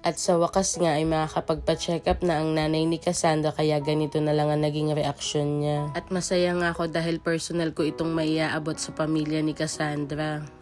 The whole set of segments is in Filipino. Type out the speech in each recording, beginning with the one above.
At sa wakas nga ay makakapagpa-check up na ang nanay ni Cassandra kaya ganito na lang ang naging reaksyon niya. At masaya nga ako dahil personal ko itong maiaabot sa pamilya ni Cassandra.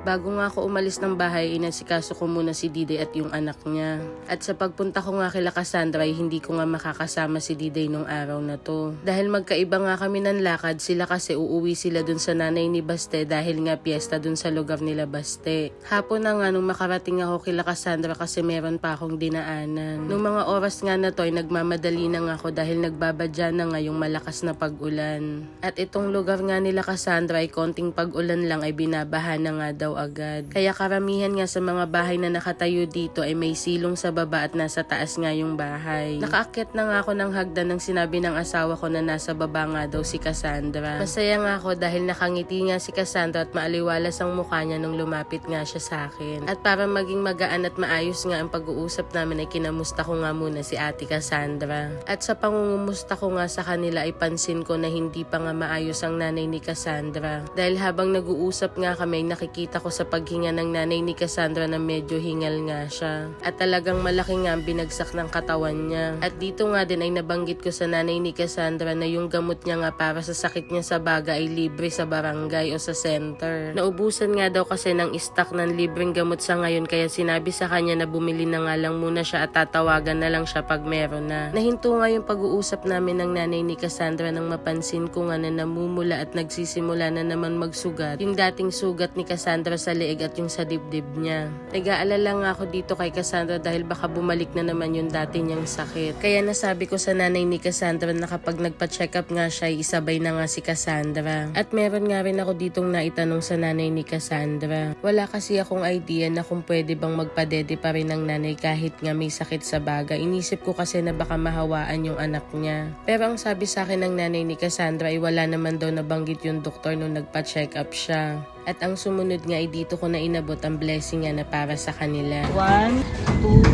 Bago nga ako umalis ng bahay, inasikaso ko muna si Diday at yung anak niya. At sa pagpunta ko nga kila Cassandra ay hindi ko nga makakasama si Diday nung araw na to. Dahil magkaiba nga kami ng lakad, sila kasi uuwi sila dun sa nanay ni Baste dahil nga piyesta dun sa lugar nila Baste. Hapon na nga nung makarating ako kila Cassandra kasi meron pa akong dinaanan. Nung mga oras nga na to ay nagmamadali na nga ako dahil nagbabadya na nga yung malakas na pag-ulan. At itong lugar nga nila Cassandra ay konting pag-ulan lang ay binabaha na nga daw agad. Kaya karamihan nga sa mga bahay na nakatayo dito ay may silong sa baba at nasa taas nga yung bahay. Nakaakyat na nga ako ng hagdan nang sinabi ng asawa ko na nasa baba nga daw si Cassandra. Masaya nga ako dahil nakangiti nga si Cassandra at maaliwalas ang mukha niya nung lumapit nga siya sa akin. At para maging magaan at maayos nga ang pag-uusap namin ay kinamusta ko nga muna si ate Cassandra. At sa pangungumusta ko nga sa kanila ay pansin ko na hindi pa nga maayos ang nanay ni Cassandra. Dahil habang nag-uusap nga kami, nakikita ko sa paghinga ng nanay ni Cassandra na medyo hingal nga siya. At talagang malaki nga ang binagsak ng katawan niya. At dito nga din ay nabanggit ko sa nanay ni Cassandra na yung gamot niya nga para sa sakit niya sa baga ay libre sa barangay o sa center. Naubusan nga daw kasi ng stock ng libreng gamot sa ngayon kaya sinabi sa kanya na bumili na nga lang muna siya at tatawagan na lang siya pag meron na. Nahinto nga yung pag-uusap namin ng nanay ni Cassandra nang mapansin ko nga na namumula at nagsisimula na naman magsugat yung dating sugat ni Cassandra sa leeg at yung sa dibdib niya. Nag-aalala nga ako dito kay Cassandra dahil baka bumalik na naman yung dati niyang sakit. Kaya nasabi ko sa nanay ni Cassandra na kapag nagpa-check up nga siya, isabay na nga si Cassandra. At meron nga rin ako ditong naitanong sa nanay ni Cassandra. Wala kasi akong idea na kung pwede bang magpadede pa rin ng nanay kahit nga may sakit sa baga. Inisip ko kasi na baka mahawaan yung anak niya. Pero ang sabi sa akin ng nanay ni Cassandra ay wala naman daw nabanggit yung doktor nung nagpa-check up siya. At ang sumunod nga ay dito ko na inabot ang blessing nga na para sa kanila. 1, 2,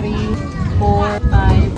3, 4, 5,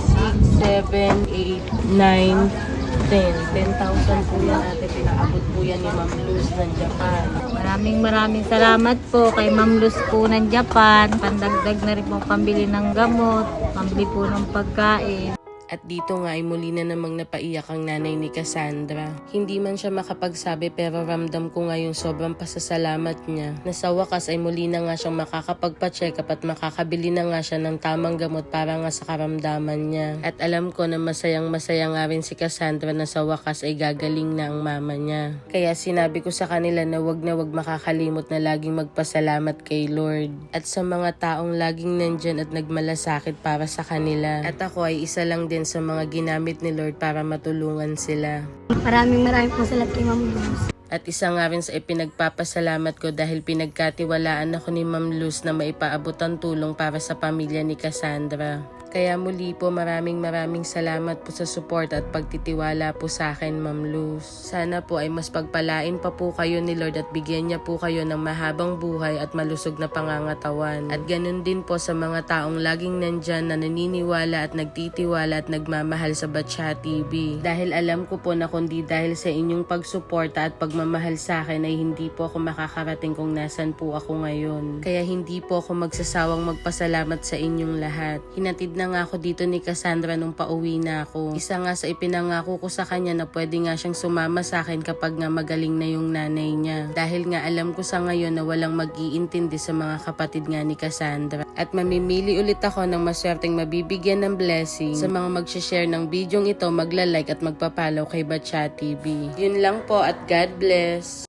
6, 7, 8, 9, 10. 10,000 po yan ate. Pinaabot po yan ni Ma'am Luz ng Japan. Maraming maraming salamat po kay Ma'am Luz po ng Japan. Pandagdag na rin po pambili ng gamot, pambili po ng pagkain. At dito nga ay muli na namang napaiyak ang nanay ni Cassandra. Hindi man siya makapagsabi pero ramdam ko nga yung sobrang pasasalamat niya na sa wakas ay muli na nga siyang makakapagpa-check up at makakabili na nga siya ng tamang gamot para nga sa karamdaman niya. At alam ko na masayang masaya nga rin si Cassandra na sa wakas ay gagaling na ang mama niya. Kaya sinabi ko sa kanila na wag na wag makakalimot na laging magpasalamat kay Lord. At sa mga taong laging nandyan at nagmalasakit para sa kanila. At ako ay isa lang din sa mga ginamit ni Lord para matulungan sila. Maraming maraming po salamat kay Ma'am Luz. At isa nga rin sa ipinagpapasalamat ko dahil pinagkatiwalaan ako ni Ma'am Luz na maipaabot ang tulong para sa pamilya ni Cassandra. Kaya muli po maraming maraming salamat po sa support at pagtitiwala po sa akin Ma'am Luz. Sana po ay mas pagpalain pa po kayo ni Lord at bigyan niya po kayo ng mahabang buhay at malusog na pangangatawan. At ganun din po sa mga taong laging nandyan na naniniwala at nagtitiwala at nagmamahal sa Batcha TV. Dahil alam ko po na kundi dahil sa inyong pagsuporta at pagmamahal sa akin ay hindi po ako makakarating kung nasan po ako ngayon. Kaya hindi po ako magsasawang magpasalamat sa inyong lahat. Hinatid na ako dito ni Cassandra nung pauwi na ako. Isa nga sa ipinangako ko sa kanya na pwede nga siyang sumama sa akin kapag nga magaling na yung nanay niya. Dahil nga alam ko sa ngayon na walang mag-iintindi sa mga kapatid nga ni Cassandra. At mamimili ulit ako ng maswerteng mabibigyan ng blessing sa mga mag-share ng bidyong ito, magla-like at magpapalaw kay Batcha TV. Yun lang po at God bless!